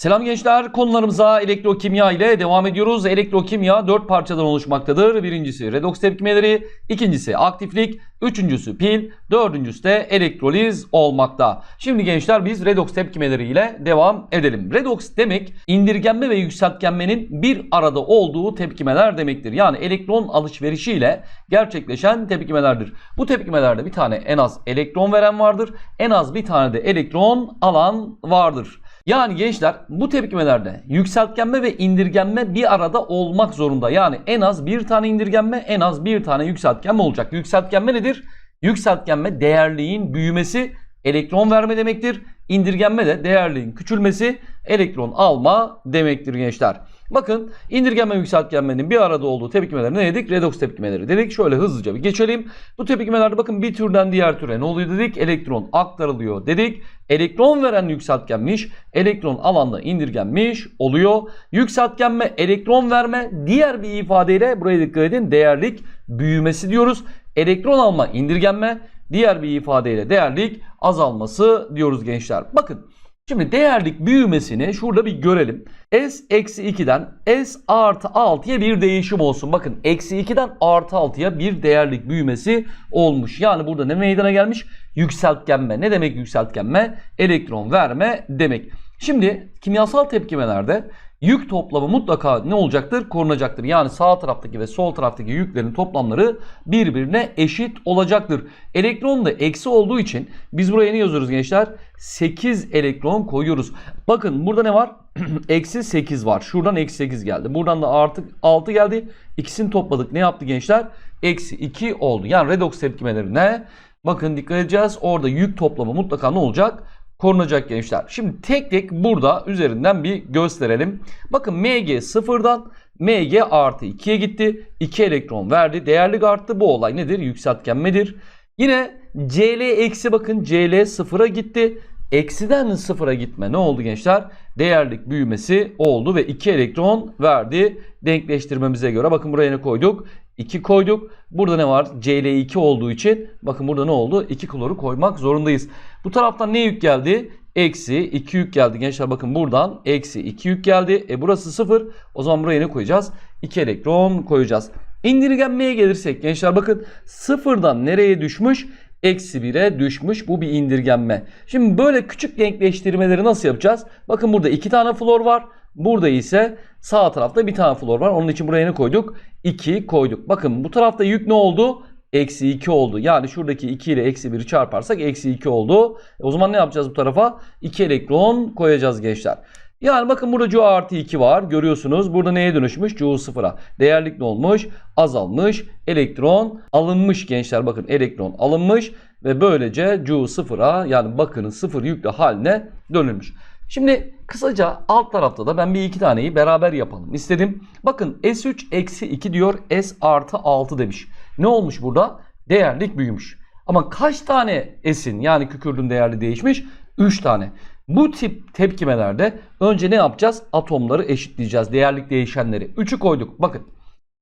Selam gençler. Konularımıza elektrokimya ile devam ediyoruz. Elektrokimya 4 parçadan oluşmaktadır. Birincisi redoks tepkimeleri, ikincisi aktiflik, üçüncüsü pil, dördüncüsü de elektroliz olmakta. Şimdi gençler biz redoks tepkimeleri ile devam edelim. Redoks demek indirgenme ve yükseltgenmenin bir arada olduğu tepkimeler demektir. Yani elektron alışverişi ile gerçekleşen tepkimelerdir. Bu tepkimelerde bir tane en az elektron veren vardır. En az bir tane de elektron alan vardır. Yani gençler bu tepkimelerde yükseltgenme ve indirgenme bir arada olmak zorunda. Yani en az bir tane indirgenme en az bir tane yükseltgenme olacak. Yükseltgenme nedir? Yükseltgenme değerliğin büyümesi elektron verme demektir. İndirgenme de değerliğin küçülmesi elektron alma demektir gençler. Bakın indirgenme yükseltgenmenin bir arada olduğu tepkimeleri ne dedik? Redoks tepkimeleri dedik. Şöyle hızlıca bir geçelim. Bu tepkimelerde bakın bir türden diğer türe ne oluyor dedik? Elektron aktarılıyor dedik. Elektron veren yükseltgenmiş, elektron alanda indirgenmiş oluyor. Yükseltgenme, elektron verme, diğer bir ifadeyle buraya dikkat edin değerlik büyümesi diyoruz. Elektron alma, indirgenme, diğer bir ifadeyle değerlik azalması diyoruz gençler. Bakın Şimdi değerlik büyümesini şurada bir görelim. S eksi 2'den S artı 6'ya bir değişim olsun. Bakın eksi 2'den artı 6'ya bir değerlik büyümesi olmuş. Yani burada ne meydana gelmiş? Yükseltgenme. Ne demek yükseltgenme? Elektron verme demek. Şimdi kimyasal tepkimelerde yük toplamı mutlaka ne olacaktır? Korunacaktır. Yani sağ taraftaki ve sol taraftaki yüklerin toplamları birbirine eşit olacaktır. Elektron da eksi olduğu için biz buraya ne yazıyoruz gençler? 8 elektron koyuyoruz. Bakın burada ne var? eksi 8 var. Şuradan eksi 8 geldi. Buradan da artık 6 geldi. İkisini topladık. Ne yaptı gençler? Eksi 2 oldu. Yani redoks tepkimelerine bakın dikkat edeceğiz. Orada yük toplamı mutlaka ne olacak? Korunacak gençler. Şimdi tek tek burada üzerinden bir gösterelim. Bakın Mg sıfırdan Mg artı 2'ye gitti. 2 elektron verdi. Değerlik arttı. Bu olay nedir? Yükseltgenmedir. Yine Cl eksi bakın Cl sıfıra gitti. Eksiden sıfıra gitme ne oldu gençler? Değerlik büyümesi oldu ve 2 elektron verdi. Denkleştirmemize göre bakın buraya ne koyduk? 2 koyduk. Burada ne var? Cl2 olduğu için bakın burada ne oldu? 2 kloru koymak zorundayız. Bu taraftan ne yük geldi? Eksi 2 yük geldi. Gençler bakın buradan eksi 2 yük geldi. E burası 0. O zaman buraya ne koyacağız? 2 elektron koyacağız. İndirgenmeye gelirsek gençler bakın sıfırdan nereye düşmüş? Eksi 1'e düşmüş. Bu bir indirgenme. Şimdi böyle küçük denkleştirmeleri nasıl yapacağız? Bakın burada 2 tane flor var. Burada ise sağ tarafta bir tane flor var. Onun için buraya ne koyduk? 2 koyduk. Bakın bu tarafta yük ne oldu? Eksi 2 oldu. Yani şuradaki 2 ile eksi 1'i çarparsak eksi 2 oldu. E o zaman ne yapacağız bu tarafa? 2 elektron koyacağız gençler. Yani bakın burada Cu artı 2 var. Görüyorsunuz. Burada neye dönüşmüş? Cu sıfıra. Değerlik ne olmuş? Azalmış. Elektron alınmış gençler. Bakın elektron alınmış. Ve böylece Cu sıfıra yani bakının sıfır yüklü haline dönülmüş. Şimdi kısaca alt tarafta da ben bir iki taneyi beraber yapalım istedim. Bakın S3 eksi 2 diyor S artı 6 demiş. Ne olmuş burada? Değerlik büyümüş. Ama kaç tane S'in yani kükürdün değerli değişmiş? 3 tane. Bu tip tepkimelerde önce ne yapacağız? Atomları eşitleyeceğiz. Değerlik değişenleri. 3'ü koyduk. Bakın.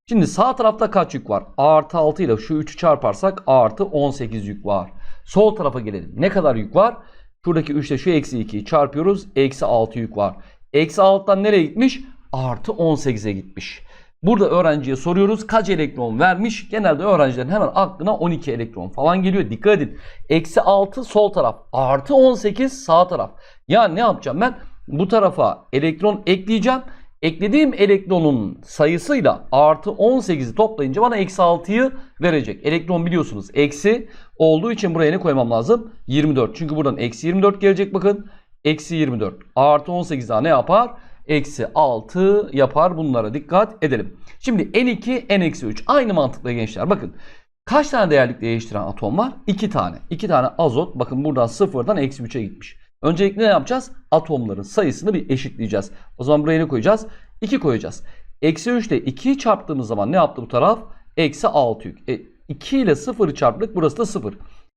Şimdi sağ tarafta kaç yük var? Artı 6 ile şu 3'ü çarparsak artı 18 yük var. Sol tarafa gelelim. Ne kadar yük var? Şuradaki 3 ile şu eksi 2'yi çarpıyoruz. Eksi 6 yük var. Eksi 6'dan nereye gitmiş? Artı 18'e gitmiş. Burada öğrenciye soruyoruz kaç elektron vermiş. Genelde öğrencilerin hemen aklına 12 elektron falan geliyor. Dikkat edin. Eksi 6 sol taraf. Artı 18 sağ taraf. Yani ne yapacağım ben? Bu tarafa elektron ekleyeceğim. Eklediğim elektronun sayısıyla artı 18'i toplayınca bana eksi 6'yı verecek. Elektron biliyorsunuz eksi olduğu için buraya ne koymam lazım? 24. Çünkü buradan eksi 24 gelecek bakın. Eksi 24 artı 18 daha ne yapar? Eksi 6 yapar. Bunlara dikkat edelim. Şimdi N2, N-3 aynı mantıkla gençler. Bakın kaç tane değerlik değiştiren atom var? 2 tane. 2 tane azot. Bakın buradan sıfırdan eksi 3'e gitmiş. Öncelikle ne yapacağız? Atomların sayısını bir eşitleyeceğiz. O zaman buraya ne koyacağız? 2 koyacağız. Eksi 3 ile 2'yi çarptığımız zaman ne yaptı bu taraf? Eksi 6 yük. E, 2 ile 0'ı çarptık. Burası da 0.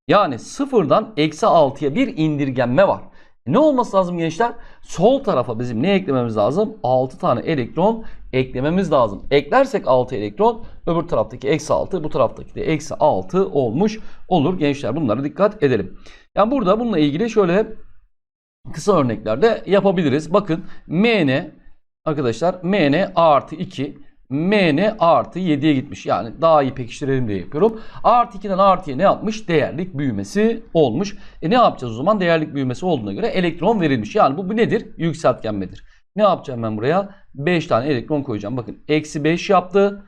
Yani 0'dan eksi 6'ya bir indirgenme var. Ne olması lazım gençler? Sol tarafa bizim ne eklememiz lazım? 6 tane elektron eklememiz lazım. Eklersek 6 elektron öbür taraftaki eksi 6 bu taraftaki de eksi 6 olmuş olur gençler. Bunlara dikkat edelim. Yani burada bununla ilgili şöyle kısa örneklerde yapabiliriz. Bakın MN arkadaşlar MN A artı 2 MN A artı 7'ye gitmiş. Yani daha iyi pekiştirelim diye yapıyorum. A artı 2'den A artıya ne yapmış? Değerlik büyümesi olmuş. E ne yapacağız o zaman? Değerlik büyümesi olduğuna göre elektron verilmiş. Yani bu, bu nedir? Yükseltgenmedir. Ne yapacağım ben buraya? 5 tane elektron koyacağım. Bakın eksi 5 yaptı.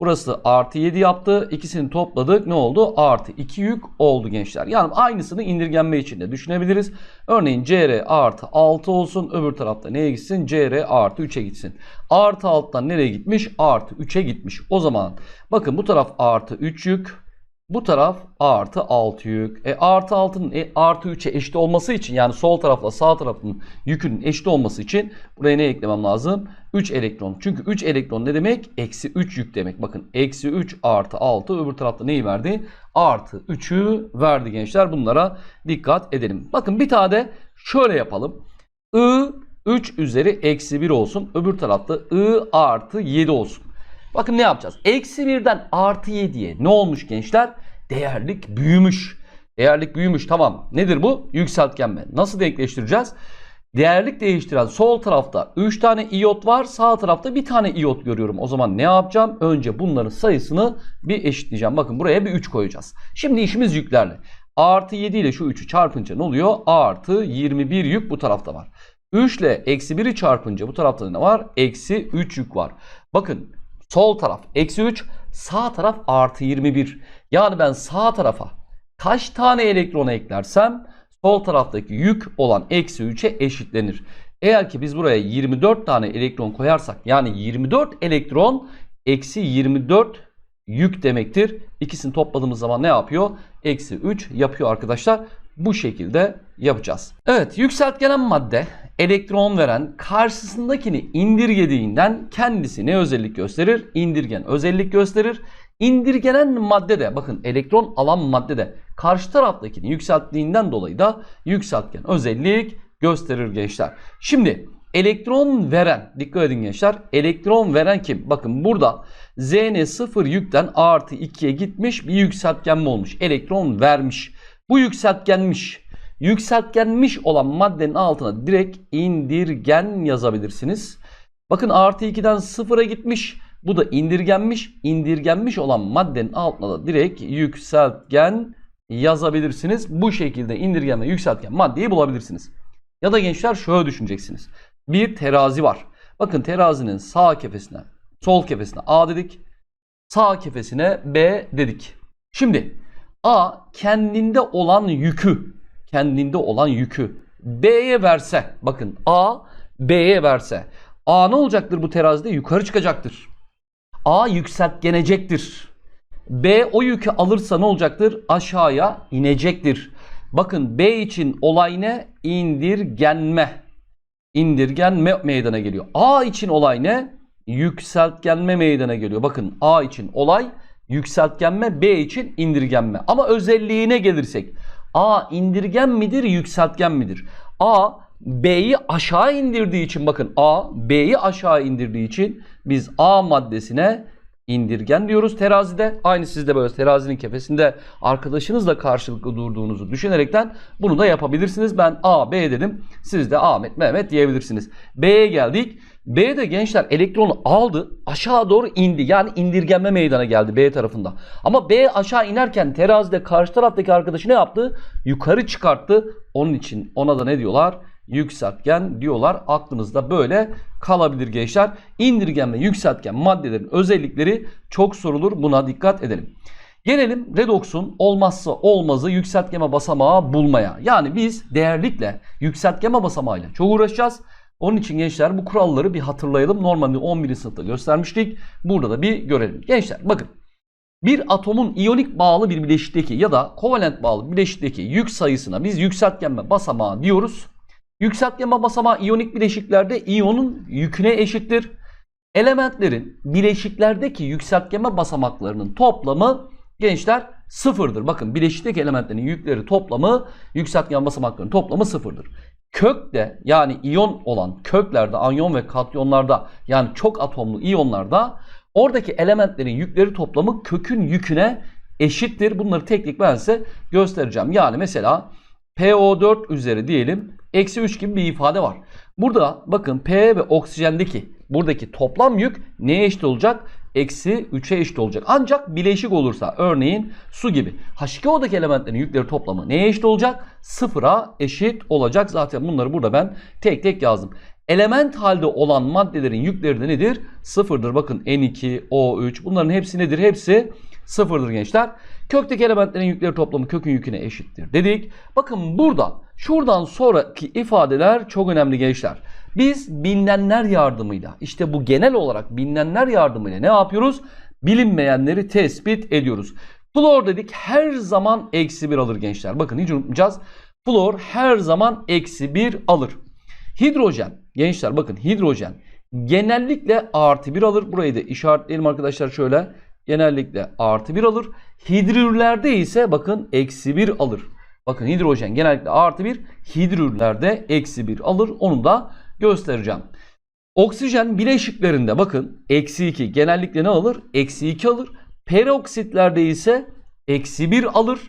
Burası artı 7 yaptı. İkisini topladık. Ne oldu? Artı 2 yük oldu gençler. Yani aynısını indirgenme için de düşünebiliriz. Örneğin CR artı 6 olsun. Öbür tarafta neye gitsin? CR artı 3'e gitsin. Artı 6'dan nereye gitmiş? Artı 3'e gitmiş. O zaman bakın bu taraf artı 3 yük. Bu taraf artı 6 yük. E artı 6'nın e, artı 3'e eşit olması için yani sol tarafla sağ tarafın yükünün eşit olması için buraya ne eklemem lazım? 3 elektron. Çünkü 3 elektron ne demek? Eksi 3 yük demek. Bakın eksi 3 artı 6 öbür tarafta neyi verdi? Artı 3'ü verdi gençler. Bunlara dikkat edelim. Bakın bir tane de şöyle yapalım. I 3 üzeri eksi 1 olsun. Öbür tarafta I artı 7 olsun. Bakın ne yapacağız? Eksi 1'den artı 7'ye ne olmuş gençler? Değerlik büyümüş. Değerlik büyümüş tamam. Nedir bu? Yükseltgenme. Nasıl denkleştireceğiz? Değerlik değiştiren sol tarafta 3 tane iyot var. Sağ tarafta bir tane iyot görüyorum. O zaman ne yapacağım? Önce bunların sayısını bir eşitleyeceğim. Bakın buraya bir 3 koyacağız. Şimdi işimiz yüklerle. Artı 7 ile şu 3'ü çarpınca ne oluyor? Artı 21 yük bu tarafta var. 3 ile eksi 1'i çarpınca bu tarafta ne var? Eksi 3 yük var. Bakın sol taraf eksi 3 sağ taraf artı 21. Yani ben sağ tarafa kaç tane elektronu eklersem sol taraftaki yük olan eksi 3'e eşitlenir. Eğer ki biz buraya 24 tane elektron koyarsak yani 24 elektron eksi 24 yük demektir. İkisini topladığımız zaman ne yapıyor? Eksi 3 yapıyor arkadaşlar. Bu şekilde yapacağız. Evet yükseltgenen madde elektron veren karşısındakini indirgediğinden kendisi ne özellik gösterir? İndirgen özellik gösterir. İndirgenen madde de bakın elektron alan madde de karşı taraftakini yükselttiğinden dolayı da yükseltgen özellik gösterir gençler. Şimdi elektron veren dikkat edin gençler elektron veren kim? Bakın burada Zn 0 yükten artı 2'ye gitmiş bir yükseltgenme olmuş. Elektron vermiş. Bu yükseltgenmiş. Yükseltgenmiş olan maddenin altına direkt indirgen yazabilirsiniz. Bakın artı 2'den 0'a gitmiş. Bu da indirgenmiş. İndirgenmiş olan maddenin altına da direkt yükseltgen yazabilirsiniz. Bu şekilde indirgen ve yükseltgen maddeyi bulabilirsiniz. Ya da gençler şöyle düşüneceksiniz. Bir terazi var. Bakın terazinin sağ kefesine, sol kefesine A dedik. Sağ kefesine B dedik. Şimdi A kendinde olan yükü, kendinde olan yükü B'ye verse, bakın A B'ye verse A ne olacaktır bu terazide? Yukarı çıkacaktır. A yükseltgenecektir. B o yükü alırsa ne olacaktır? Aşağıya inecektir. Bakın B için olay ne? İndirgenme. İndirgenme meydana geliyor. A için olay ne? Yükseltgenme meydana geliyor. Bakın A için olay yükseltgenme, B için indirgenme. Ama özelliğine gelirsek A indirgen midir, yükseltgen midir? A B'yi aşağı indirdiği için bakın A B'yi aşağı indirdiği için biz A maddesine indirgen diyoruz terazide. Aynı siz de böyle terazinin kefesinde arkadaşınızla karşılıklı durduğunuzu düşünerekten bunu da yapabilirsiniz. Ben A, B dedim. Siz de Ahmet, Mehmet diyebilirsiniz. B'ye geldik. B'de gençler elektronu aldı aşağı doğru indi. Yani indirgenme meydana geldi B tarafında. Ama B aşağı inerken terazide karşı taraftaki arkadaşı ne yaptı? Yukarı çıkarttı. Onun için ona da ne diyorlar? Yükseltgen diyorlar. Aklınızda böyle kalabilir gençler. İndirgen ve yükseltgen maddelerin özellikleri çok sorulur. Buna dikkat edelim. Gelelim redox'un olmazsa olmazı yükseltgeme basamağı bulmaya. Yani biz değerlikle yükseltgeme basamağıyla çok uğraşacağız. Onun için gençler bu kuralları bir hatırlayalım. Normalde 11. sınıfta göstermiştik. Burada da bir görelim. Gençler bakın. Bir atomun iyonik bağlı bir bileşikteki ya da kovalent bağlı bileşikteki yük sayısına biz yükseltgenme basamağı diyoruz. Yükseltgenme basamağı iyonik bileşiklerde iyonun yüküne eşittir. Elementlerin bileşiklerdeki yükseltgenme basamaklarının toplamı gençler sıfırdır. Bakın bileşikteki elementlerin yükleri toplamı yükseltgen basamaklarının toplamı sıfırdır. Kökte yani iyon olan köklerde, anyon ve katyonlarda yani çok atomlu iyonlarda oradaki elementlerin yükleri toplamı kökün yüküne eşittir. Bunları teknik ben size göstereceğim. Yani mesela PO4 üzeri diyelim. Eksi 3 gibi bir ifade var. Burada bakın P ve oksijendeki buradaki toplam yük neye eşit olacak? Eksi 3'e eşit olacak. Ancak bileşik olursa örneğin su gibi H2O'daki elementlerin yükleri toplamı neye eşit olacak? Sıfıra eşit olacak. Zaten bunları burada ben tek tek yazdım. Element halde olan maddelerin yükleri de nedir? Sıfırdır. Bakın N2, O3 bunların hepsi nedir? Hepsi sıfırdır gençler. Kökteki elementlerin yükleri toplamı kökün yüküne eşittir dedik. Bakın burada şuradan sonraki ifadeler çok önemli gençler. Biz bilinenler yardımıyla işte bu genel olarak bilinenler yardımıyla ne yapıyoruz? Bilinmeyenleri tespit ediyoruz. Flor dedik her zaman eksi bir alır gençler. Bakın hiç unutmayacağız. Flor her zaman eksi bir alır. Hidrojen gençler bakın hidrojen genellikle artı bir alır. Burayı da işaretleyelim arkadaşlar şöyle. Genellikle artı bir alır. Hidrürlerde ise bakın eksi bir alır. Bakın hidrojen genellikle artı bir. Hidrürlerde eksi bir alır. Onu da göstereceğim. Oksijen bileşiklerinde bakın eksi 2 genellikle ne alır? Eksi 2 alır. Peroksitlerde ise eksi 1 alır.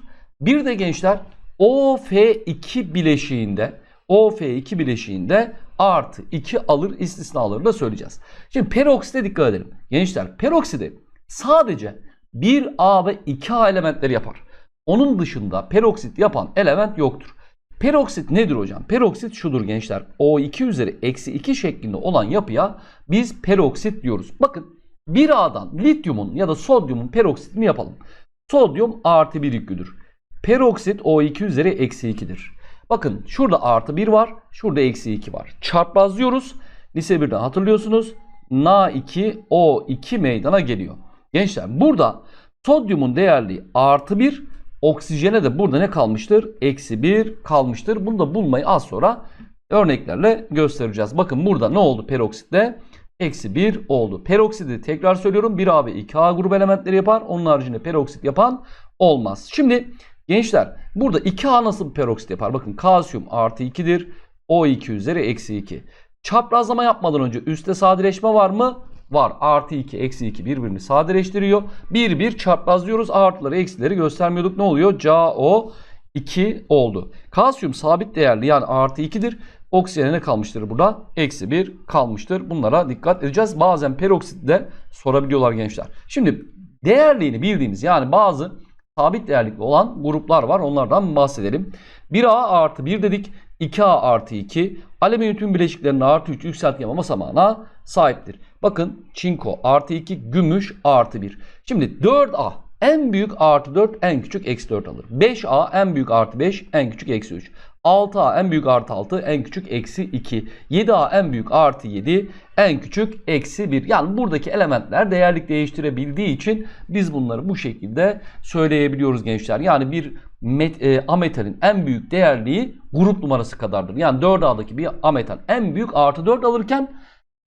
Bir de gençler OF2 bileşiğinde OF2 bileşiğinde artı 2 alır istisnaları da söyleyeceğiz. Şimdi peroksite dikkat edelim. Gençler perokside sadece 1A ve 2A elementleri yapar. Onun dışında peroksit yapan element yoktur. Peroksit nedir hocam? Peroksit şudur gençler. O2 üzeri eksi 2 şeklinde olan yapıya biz peroksit diyoruz. Bakın 1A'dan lityumun ya da sodyumun peroksitini yapalım. Sodyum artı 1 yüklüdür. Peroksit O2 üzeri eksi 2'dir. Bakın şurada artı 1 var. Şurada eksi 2 var. Çarpmazlıyoruz. Lise 1'den hatırlıyorsunuz. Na2O2 meydana geliyor. Gençler burada sodyumun değerliği artı 1. Oksijene de burada ne kalmıştır? Eksi 1 kalmıştır. Bunu da bulmayı az sonra örneklerle göstereceğiz. Bakın burada ne oldu peroksitte? Eksi 1 oldu. Peroksidi tekrar söylüyorum 1A ve 2A grubu elementleri yapar. Onun haricinde peroksit yapan olmaz. Şimdi gençler burada 2A nasıl bir peroksit yapar? Bakın kalsiyum artı 2'dir. O2 üzeri eksi 2. Çaprazlama yapmadan önce üstte sadeleşme var mı? Var. Artı 2, eksi 2 birbirini sadeleştiriyor. Bir bir çaprazlıyoruz. Artıları, eksileri göstermiyorduk. Ne oluyor? CaO 2 oldu. Kalsiyum sabit değerli yani artı 2'dir. Oksijene ne kalmıştır burada? Eksi 1 kalmıştır. Bunlara dikkat edeceğiz. Bazen peroksit de sorabiliyorlar gençler. Şimdi değerliğini bildiğimiz yani bazı sabit değerlikli olan gruplar var. Onlardan bahsedelim. 1A artı 1 dedik. 2A artı 2. Alüminyum tüm bileşiklerinin artı 3 yükseltgen basamağına sahiptir. Bakın çinko artı 2, gümüş artı 1. Şimdi 4A en büyük artı 4 en küçük eksi 4 alır. 5A en büyük artı 5 en küçük eksi 3. 6A en büyük artı 6 en küçük eksi 2. 7A en büyük artı 7 en küçük eksi 1. Yani buradaki elementler değerlik değiştirebildiği için biz bunları bu şekilde söyleyebiliyoruz gençler. Yani bir met, e, ametalin en büyük değerliği grup numarası kadardır. Yani 4A'daki bir ametal en büyük artı 4 alırken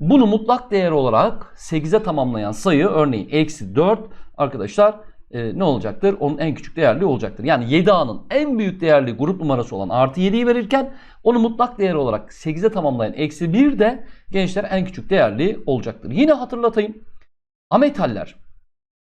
bunu mutlak değer olarak 8'e tamamlayan sayı örneğin eksi 4 arkadaşlar e, ne olacaktır? Onun en küçük değerli olacaktır. Yani 7A'nın en büyük değerli grup numarası olan artı 7'yi verirken onu mutlak değer olarak 8'e tamamlayan eksi 1 de gençler en küçük değerli olacaktır. Yine hatırlatayım. Ametaller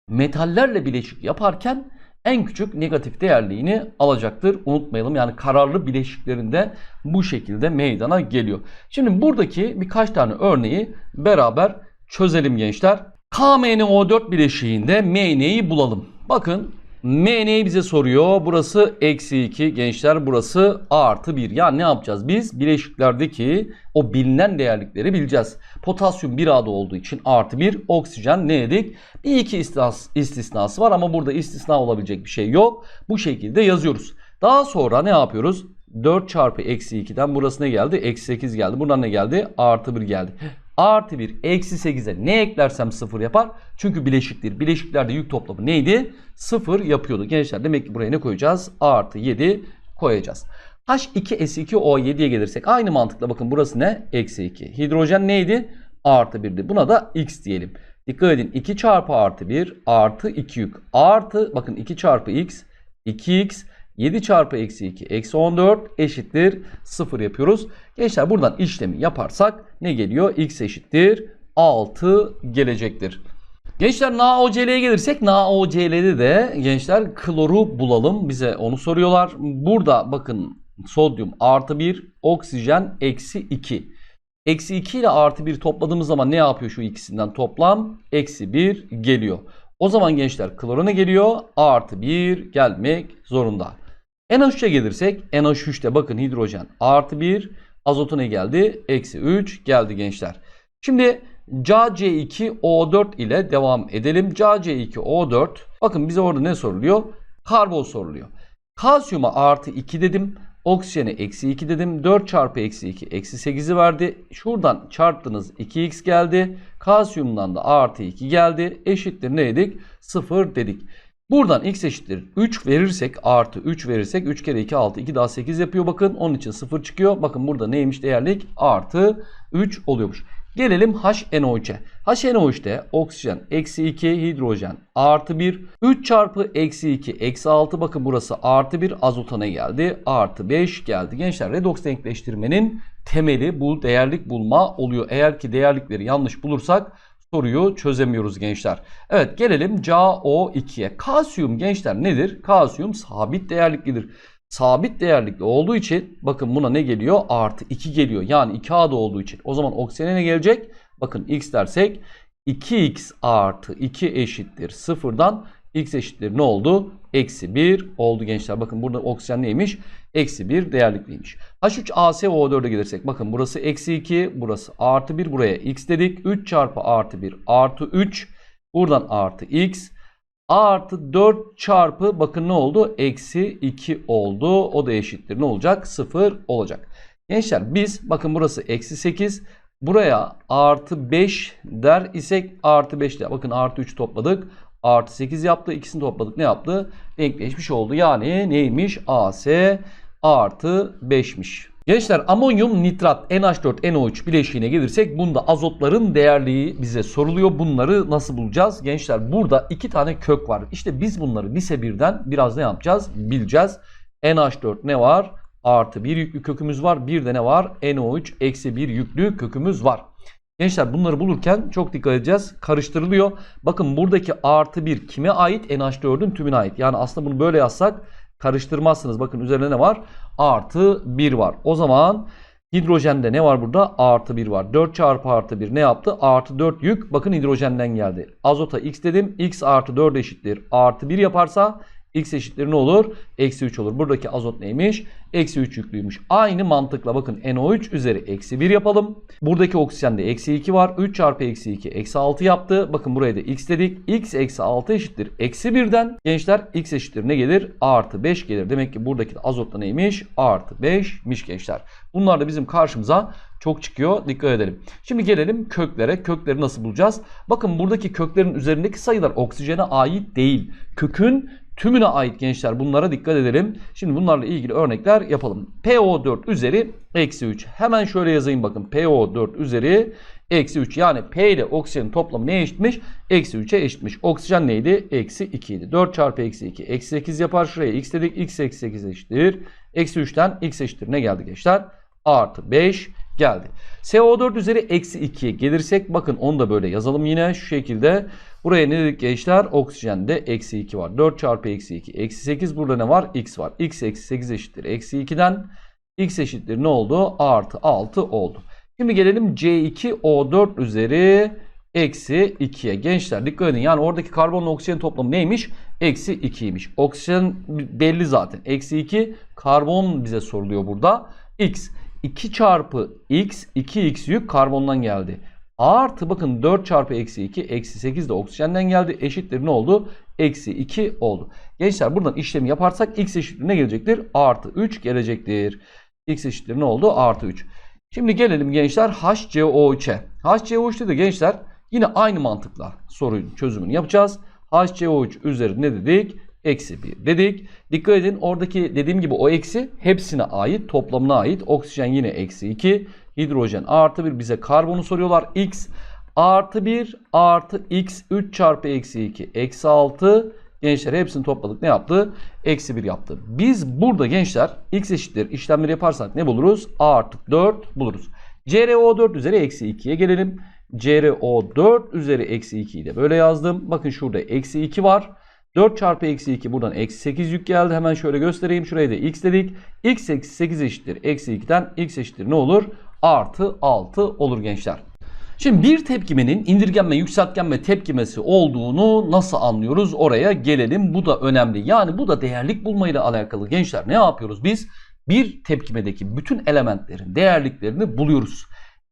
metallerle bileşik yaparken en küçük negatif değerliğini alacaktır. Unutmayalım yani kararlı bileşiklerinde bu şekilde meydana geliyor. Şimdi buradaki birkaç tane örneği beraber çözelim gençler. KMnO4 bileşiğinde Mn'yi bulalım. Bakın Mn'yi bize soruyor. Burası eksi 2 gençler burası artı 1. Yani ne yapacağız biz? Bileşiklerdeki o bilinen değerlikleri bileceğiz. Potasyum 1A'da olduğu için artı 1. Oksijen ne dedik? Bir iki istisnas, istisnası var ama burada istisna olabilecek bir şey yok. Bu şekilde yazıyoruz. Daha sonra ne yapıyoruz? 4 çarpı eksi 2'den burası ne geldi? Eksi 8 geldi. Buradan ne geldi? Artı 1 geldi. Artı 1 eksi 8'e ne eklersem 0 yapar? Çünkü bileşiktir. Bileşiklerde yük toplamı neydi? 0 yapıyordu. Gençler demek ki buraya ne koyacağız? Artı 7 koyacağız. H2S2O7'ye gelirsek aynı mantıkla bakın burası ne? Eksi 2. Hidrojen neydi? Artı 1'di. Buna da X diyelim. Dikkat edin 2 çarpı artı 1 artı 2 yük. Artı bakın 2 çarpı X 2X 7 çarpı eksi 2 eksi 14 eşittir 0 yapıyoruz. Gençler buradan işlemi yaparsak ne geliyor? X eşittir 6 gelecektir. Gençler NaOCl'ye gelirsek NaOCl'de de gençler kloru bulalım. Bize onu soruyorlar. Burada bakın sodyum artı 1, oksijen eksi 2. Eksi 2 ile artı 1 topladığımız zaman ne yapıyor şu ikisinden toplam? Eksi 1 geliyor. O zaman gençler kloruna geliyor. Artı 1 gelmek zorunda. NH3'e gelirsek NH3'te bakın hidrojen artı 1 azotu ne geldi? Eksi 3 geldi gençler. Şimdi CaC2O4 ile devam edelim. CaC2O4 bakın bize orada ne soruluyor? Karbon soruluyor. Kalsiyuma artı 2 dedim. Oksijene eksi 2 dedim. 4 çarpı eksi 2 eksi 8'i verdi. Şuradan çarptınız 2x geldi. Kalsiyumdan da artı 2 geldi. Eşittir ne dedik? 0 dedik. Buradan x eşittir 3 verirsek artı 3 verirsek 3 kere 2 6 2 daha 8 yapıyor bakın. Onun için 0 çıkıyor. Bakın burada neymiş değerlik? Artı 3 oluyormuş. Gelelim HNO3'e. HNO3'te oksijen eksi 2 hidrojen artı 1 3 çarpı eksi 2 eksi 6 bakın burası artı 1 azotana geldi artı 5 geldi. Gençler redoks denkleştirmenin temeli bu değerlik bulma oluyor. Eğer ki değerlikleri yanlış bulursak soruyu çözemiyoruz gençler. Evet gelelim CaO2'ye. Kalsiyum gençler nedir? Kalsiyum sabit değerliklidir. Sabit değerlikli olduğu için bakın buna ne geliyor? Artı 2 geliyor. Yani 2A'da olduğu için. O zaman oksijene ne gelecek? Bakın x dersek 2x artı 2 eşittir sıfırdan x eşittir ne oldu? Eksi 1 oldu gençler. Bakın burada oksijen neymiş? Eksi 1 değerlikliymiş. H3ASO4'e gelirsek bakın burası eksi 2 burası artı 1 buraya x dedik. 3 çarpı artı 1 artı 3 buradan artı x artı 4 çarpı bakın ne oldu? Eksi 2 oldu. O da eşittir. Ne olacak? 0 olacak. Gençler biz bakın burası eksi 8. Buraya artı 5 der isek artı 5 der. Bakın artı 3 topladık. Artı 8 yaptı. İkisini topladık. Ne yaptı? Denkleşmiş oldu. Yani neymiş? AS artı 5'miş. Gençler amonyum nitrat NH4 NO3 bileşiğine gelirsek bunda azotların değerliği bize soruluyor. Bunları nasıl bulacağız? Gençler burada iki tane kök var. İşte biz bunları lise birden biraz ne yapacağız? Bileceğiz. NH4 ne var? Artı bir yüklü kökümüz var. Bir de ne var? NO3 eksi bir yüklü kökümüz var. Gençler bunları bulurken çok dikkat edeceğiz. Karıştırılıyor. Bakın buradaki artı bir kime ait? NH4'ün tümüne ait. Yani aslında bunu böyle yazsak karıştırmazsınız. Bakın üzerine ne var? Artı 1 var. O zaman hidrojende ne var burada? Artı 1 var. 4 çarpı artı 1 ne yaptı? Artı 4 yük. Bakın hidrojenden geldi. Azota x dedim. x artı 4 eşittir. Artı 1 yaparsa x eşittir ne olur? Eksi 3 olur. Buradaki azot neymiş? Eksi 3 yüklüymüş. Aynı mantıkla bakın NO3 üzeri eksi 1 yapalım. Buradaki oksijende eksi 2 var. 3 çarpı eksi 2 eksi 6 yaptı. Bakın buraya da x dedik. x eksi 6 eşittir. Eksi 1'den gençler x eşittir ne gelir? Artı 5 gelir. Demek ki buradaki azotta neymiş? Artı 5'miş gençler. Bunlar da bizim karşımıza çok çıkıyor. Dikkat edelim. Şimdi gelelim köklere. Kökleri nasıl bulacağız? Bakın buradaki köklerin üzerindeki sayılar oksijene ait değil. Kökün tümüne ait gençler. Bunlara dikkat edelim. Şimdi bunlarla ilgili örnekler yapalım. PO4 üzeri eksi 3. Hemen şöyle yazayım bakın. PO4 üzeri eksi 3. Yani P ile oksijenin toplamı neye eşitmiş? Eksi 3'e eşitmiş. Oksijen neydi? Eksi 2 idi. 4 çarpı eksi 2. Eksi 8 yapar. Şuraya x dedik. x eksi 8 eşittir. Eksi 3'ten x eşittir. Ne geldi gençler? Artı 5 geldi. CO4 üzeri eksi 2'ye gelirsek bakın onu da böyle yazalım yine şu şekilde. Buraya ne dedik gençler? Oksijende eksi 2 var. 4 çarpı eksi 2. Eksi 8 burada ne var? X var. X eksi 8 eşittir. Eksi 2'den X eşittir ne oldu? Artı 6 oldu. Şimdi gelelim C2O4 üzeri eksi 2'ye. Gençler dikkat edin. Yani oradaki karbonla oksijen toplamı neymiş? Eksi 2'ymiş. Oksijen belli zaten. Eksi 2 karbon bize soruluyor burada. X. 2 çarpı x 2x yük karbondan geldi. Artı bakın 4 çarpı eksi 2 eksi 8 de oksijenden geldi. Eşittir ne oldu? Eksi 2 oldu. Gençler buradan işlemi yaparsak x eşittir ne gelecektir? Artı 3 gelecektir. x eşittir ne oldu? Artı 3. Şimdi gelelim gençler HCO3'e. HCO3'te de gençler yine aynı mantıkla sorunun çözümünü yapacağız. HCO3 üzeri ne dedik? Eksi 1 dedik. Dikkat edin oradaki dediğim gibi o eksi hepsine ait toplamına ait. Oksijen yine eksi 2. Hidrojen artı 1 bize karbonu soruyorlar. X artı 1 artı x 3 çarpı eksi 2 eksi 6. Gençler hepsini topladık ne yaptı? Eksi 1 yaptı. Biz burada gençler x eşittir işlemleri yaparsak ne buluruz? A artı 4 buluruz. CrO4 üzeri eksi 2'ye gelelim. CrO4 üzeri eksi 2'yi de böyle yazdım. Bakın şurada eksi 2 var. 4 çarpı eksi 2 buradan eksi 8 yük geldi. Hemen şöyle göstereyim. Şuraya da x dedik. x eksi 8 eşittir. Eksi 2'den x eşittir ne olur? Artı 6 olur gençler. Şimdi bir tepkimenin indirgenme, yükseltgenme tepkimesi olduğunu nasıl anlıyoruz? Oraya gelelim. Bu da önemli. Yani bu da değerlik bulmayla alakalı. Gençler ne yapıyoruz biz? Bir tepkimedeki bütün elementlerin değerliklerini buluyoruz.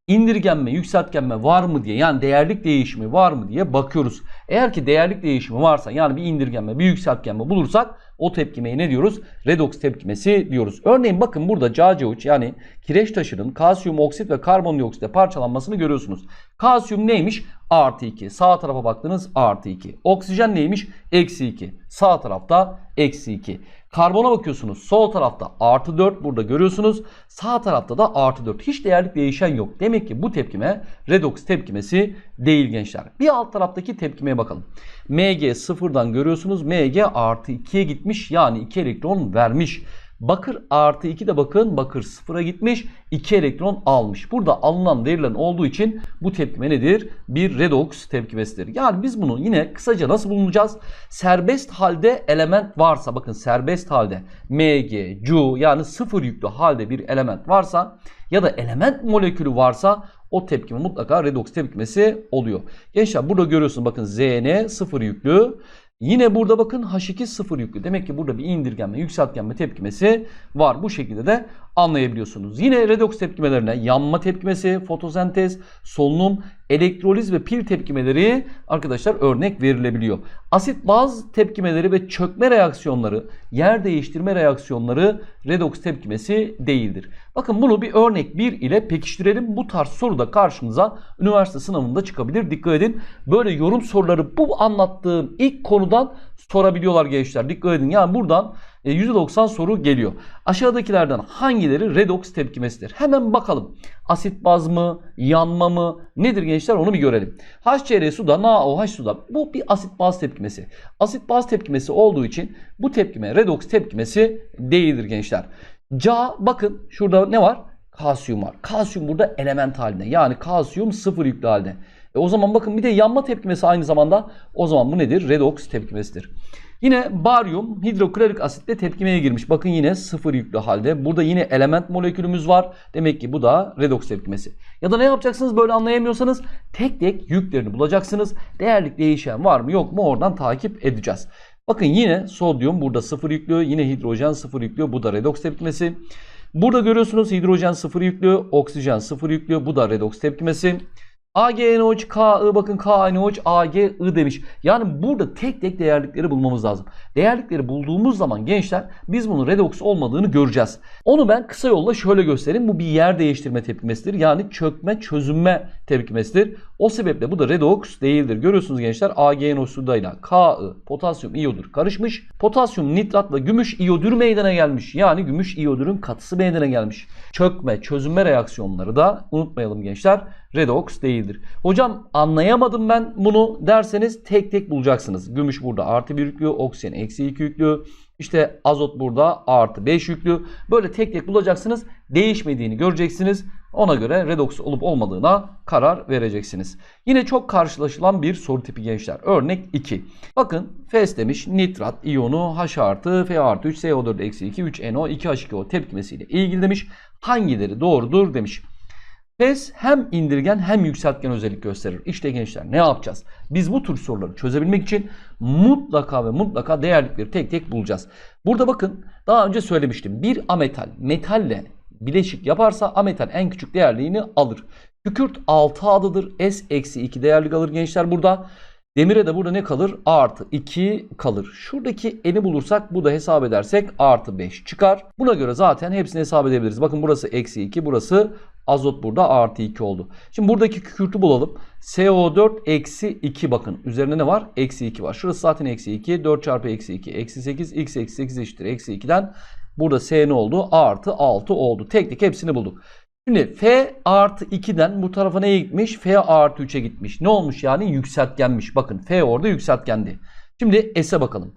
İndirgenme, yükseltgenme var mı diye yani değerlik değişimi var mı diye bakıyoruz. Eğer ki değerlik değişimi varsa yani bir indirgenme, bir yükseltgenme bulursak o tepkimeye ne diyoruz? Redoks tepkimesi diyoruz. Örneğin bakın burada CaCO3 yani kireç taşının kalsiyum oksit ve karbondioksitle parçalanmasını görüyorsunuz. Kalsiyum neymiş? Artı 2. Sağ tarafa baktınız artı 2. Oksijen neymiş? Eksi 2. Sağ tarafta eksi 2. Karbona bakıyorsunuz. Sol tarafta artı 4 burada görüyorsunuz. Sağ tarafta da artı 4. Hiç değerlik değişen yok. Demek ki bu tepkime redoks tepkimesi değil gençler. Bir alt taraftaki tepkimeye bakalım. Mg sıfırdan görüyorsunuz. Mg artı 2'ye gitmiş. Yani 2 elektron vermiş. Bakır artı 2 de bakın bakır sıfıra gitmiş 2 elektron almış. Burada alınan verilen olduğu için bu tepkime nedir? Bir redoks tepkimesidir. Yani biz bunu yine kısaca nasıl bulunacağız? Serbest halde element varsa bakın serbest halde Mg, Cu yani sıfır yüklü halde bir element varsa ya da element molekülü varsa o tepkime mutlaka redoks tepkimesi oluyor. Gençler burada görüyorsunuz bakın Zn sıfır yüklü. Yine burada bakın H2 sıfır yüklü. Demek ki burada bir indirgenme, yükseltgenme tepkimesi var. Bu şekilde de anlayabiliyorsunuz. Yine redoks tepkimelerine yanma tepkimesi, fotosentez, solunum, elektroliz ve pil tepkimeleri arkadaşlar örnek verilebiliyor. Asit baz tepkimeleri ve çökme reaksiyonları, yer değiştirme reaksiyonları redoks tepkimesi değildir. Bakın bunu bir örnek 1 ile pekiştirelim. Bu tarz soru da karşınıza üniversite sınavında çıkabilir. Dikkat edin. Böyle yorum soruları bu anlattığım ilk konudan sorabiliyorlar gençler. Dikkat edin. Yani buradan e, %90 soru geliyor. Aşağıdakilerden hangileri redoks tepkimesidir? Hemen bakalım. Asit baz mı? Yanma mı? Nedir gençler onu bir görelim. HCl suda, NaOH suda. Bu bir asit baz tepkimesi. Asit baz tepkimesi olduğu için bu tepkime redoks tepkimesi değildir gençler. Ca bakın şurada ne var? Kalsiyum var. Kalsiyum burada element halinde. Yani kalsiyum sıfır yüklü halde. E o zaman bakın bir de yanma tepkimesi aynı zamanda. O zaman bu nedir? Redoks tepkimesidir. Yine baryum hidroklorik asitle tepkimeye girmiş. Bakın yine sıfır yüklü halde. Burada yine element molekülümüz var. Demek ki bu da redoks tepkimesi. Ya da ne yapacaksınız böyle anlayamıyorsanız tek tek yüklerini bulacaksınız. Değerlik değişen var mı yok mu oradan takip edeceğiz. Bakın yine sodyum burada sıfır yüklü. Yine hidrojen sıfır yüklü. Bu da redoks tepkimesi. Burada görüyorsunuz hidrojen sıfır yüklü. Oksijen sıfır yüklü. Bu da redoks tepkimesi. AgNOH, Ka, bakın KNOH, Ag, I demiş. Yani burada tek tek değerlikleri bulmamız lazım. Değerlikleri bulduğumuz zaman gençler biz bunun redoks olmadığını göreceğiz. Onu ben kısa yolla şöyle göstereyim. Bu bir yer değiştirme tepkimesidir. Yani çökme, çözünme tepkimesidir. O sebeple bu da redoks değildir. Görüyorsunuz gençler AgNOH sudayla Ka, potasyum iyodür karışmış. Potasyum nitratla gümüş iyodür meydana gelmiş. Yani gümüş iyodürün katısı meydana gelmiş. Çökme, çözünme reaksiyonları da unutmayalım gençler redoks değildir. Hocam anlayamadım ben bunu derseniz tek tek bulacaksınız. Gümüş burada artı 1 yüklü, oksijen eksi 2 yüklü, işte azot burada artı 5 yüklü. Böyle tek tek bulacaksınız. Değişmediğini göreceksiniz. Ona göre redoks olup olmadığına karar vereceksiniz. Yine çok karşılaşılan bir soru tipi gençler. Örnek 2. Bakın FES demiş nitrat iyonu H artı F artı 3 CO4 eksi 2 3 NO 2 H2O tepkimesiyle ilgili demiş. Hangileri doğrudur demiş. PES hem indirgen hem yükseltgen özellik gösterir. İşte gençler ne yapacağız? Biz bu tür soruları çözebilmek için mutlaka ve mutlaka değerlikleri tek tek bulacağız. Burada bakın daha önce söylemiştim. Bir ametal metalle bileşik yaparsa ametal en küçük değerliğini alır. Kükürt 6 adıdır. S eksi 2 değerlik alır gençler burada. Demire de burada ne kalır? Artı 2 kalır. Şuradaki eni bulursak bu da hesap edersek artı 5 çıkar. Buna göre zaten hepsini hesap edebiliriz. Bakın burası eksi 2 burası azot burada artı 2 oldu. Şimdi buradaki kükürtü bulalım. CO4 eksi 2 bakın. Üzerinde ne var? Eksi 2 var. Şurası zaten eksi 2. 4 çarpı eksi 2. Eksi 8. X eksi 8 eşittir. Eksi 2'den burada S ne oldu? Artı 6 oldu. Tek tek hepsini bulduk. Şimdi F artı 2'den bu tarafa neye gitmiş? F artı 3'e gitmiş. Ne olmuş yani? Yükseltgenmiş. Bakın F orada yükseltgendi. Şimdi S'e bakalım.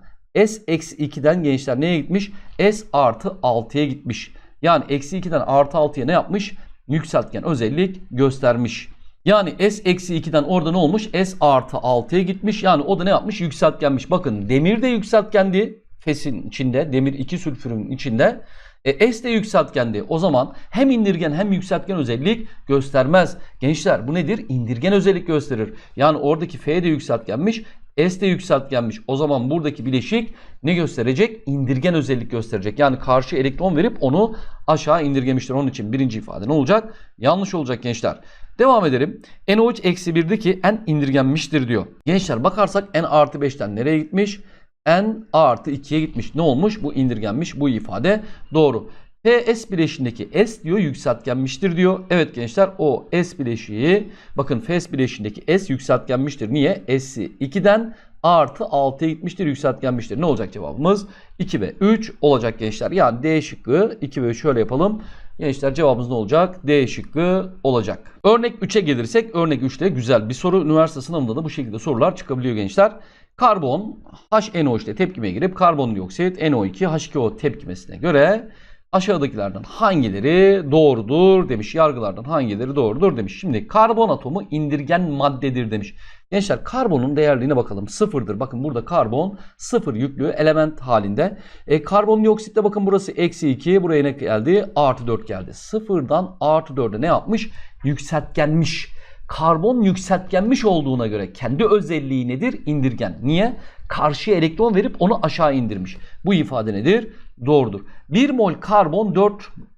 S eksi 2'den gençler neye gitmiş? S artı 6'ya gitmiş. Yani eksi 2'den artı 6'ya ne yapmış? Yükseltgen özellik göstermiş. Yani S eksi 2'den orada ne olmuş? S artı 6'ya gitmiş. Yani o da ne yapmış? Yükseltgenmiş. Bakın demir de yükseltgendi. Fes'in içinde. Demir 2 sülfürün içinde. E, S de yükseltgendi. O zaman hem indirgen hem yükseltgen özellik göstermez. Gençler bu nedir? İndirgen özellik gösterir. Yani oradaki F de yükseltgenmiş. S de yükseltgenmiş. O zaman buradaki bileşik ne gösterecek? İndirgen özellik gösterecek. Yani karşı elektron verip onu aşağı indirgemiştir. Onun için birinci ifade ne olacak? Yanlış olacak gençler. Devam edelim. NO3 eksi 1'deki N indirgenmiştir diyor. Gençler bakarsak N artı 5'ten nereye gitmiş? N artı 2'ye gitmiş. Ne olmuş? Bu indirgenmiş. Bu ifade doğru. PS bileşindeki S diyor yükseltgenmiştir diyor. Evet gençler o S bileşiği bakın FS bileşindeki S yükseltgenmiştir. Niye? S'i 2'den artı 6'ya gitmiştir yükseltgenmiştir. Ne olacak cevabımız? 2 ve 3 olacak gençler. Yani D şıkkı 2 ve 3 şöyle yapalım. Gençler cevabımız ne olacak? D şıkkı olacak. Örnek 3'e gelirsek örnek 3'te güzel bir soru. Üniversite sınavında da bu şekilde sorular çıkabiliyor gençler. Karbon HNO işte tepkimeye girip karbondioksit NO2 H2O tepkimesine göre aşağıdakilerden hangileri doğrudur demiş. Yargılardan hangileri doğrudur demiş. Şimdi karbon atomu indirgen maddedir demiş. Gençler karbonun değerliğine bakalım. Sıfırdır. Bakın burada karbon sıfır yüklü element halinde. E, karbondioksitte bakın burası eksi 2. Buraya ne geldi? Artı 4 geldi. Sıfırdan artı 4'e ne yapmış? Yükseltgenmiş. Karbon yükseltgenmiş olduğuna göre kendi özelliği nedir? İndirgen. Niye? Karşıya elektron verip onu aşağı indirmiş. Bu ifade nedir? Doğrudur. 1 mol karbon 4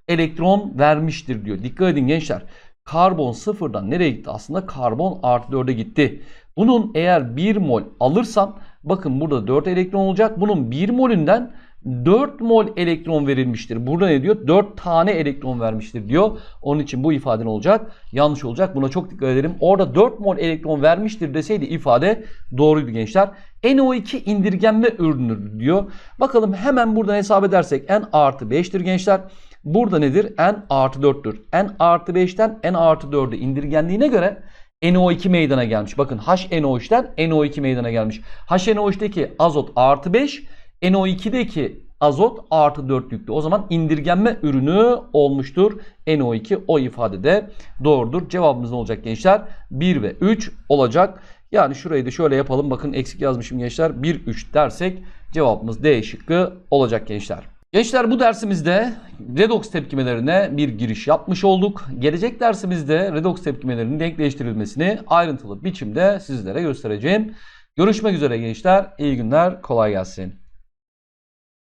elektron vermiştir diyor. Dikkat edin gençler. Karbon sıfırdan nereye gitti? Aslında karbon artı 4'e gitti. Bunun eğer 1 mol alırsan bakın burada 4 elektron olacak. Bunun 1 molünden 4 mol elektron verilmiştir. Burada ne diyor? 4 tane elektron vermiştir diyor. Onun için bu ifade ne olacak? Yanlış olacak. Buna çok dikkat edelim. Orada 4 mol elektron vermiştir deseydi ifade doğruydu gençler. NO2 indirgenme ürünüdür diyor. Bakalım hemen buradan hesap edersek N artı 5'tir gençler. Burada nedir? N artı 4'tür. N artı 5'ten N artı 4'e indirgendiğine göre NO2 meydana gelmiş. Bakın HNO3'ten NO2 meydana gelmiş. HNO3'teki azot artı 5, NO2'deki azot artı 4 yüklü. O zaman indirgenme ürünü olmuştur. NO2 o ifadede doğrudur. Cevabımız ne olacak gençler? 1 ve 3 olacak. Yani şurayı da şöyle yapalım. Bakın eksik yazmışım gençler. 1, 3 dersek cevabımız D şıkkı olacak gençler. Gençler bu dersimizde redoks tepkimelerine bir giriş yapmış olduk. Gelecek dersimizde redoks tepkimelerinin denkleştirilmesini ayrıntılı biçimde sizlere göstereceğim. Görüşmek üzere gençler. İyi günler. Kolay gelsin.